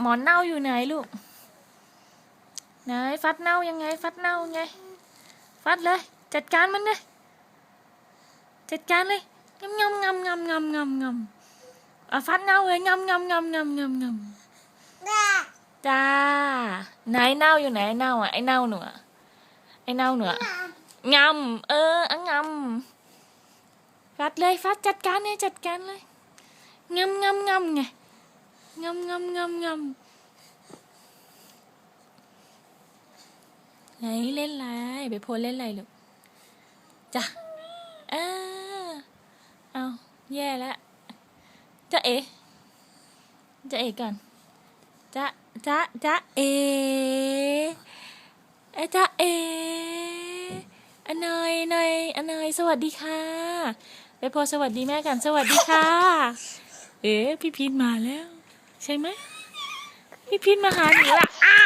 หมอนเน่าอยู่ไหนลูกไหนฟัดเน่ายังไง ฟัดเน่ายังไง ฟัดเลย จัดการมันเลยจัดการเลยงำงำงำงำงำงำงำอ่ะฟัดเน่าเลยงำงำงำงำงำงำจ้าไหนเน่าอยู่ไหนไอ้เน่าอ่ะไอ้เน่าหนูอ่ะไอ้เน่าหนูอ่ะงำเอออะงำฟัดเลยฟัดจัดการเลยจัดการเลยงำงำงำไง งำงำงำงำไหนเล่นอะไรไปโพสเล่นอะไรลูกจ้ะเออเอาแย่แล้วจะเอ๋จะเอ๋ก่อนจะจะจะเอ๋เอะจะเอ๋อันเนยเนยอันเนยสวัสดีค่ะไปโพสวัสดีแม่กันสวัสดีค่ะ เอ๋พี่พีนมาแล้ว ใช่ไหมพี่พีนมาหาหนูละอ้า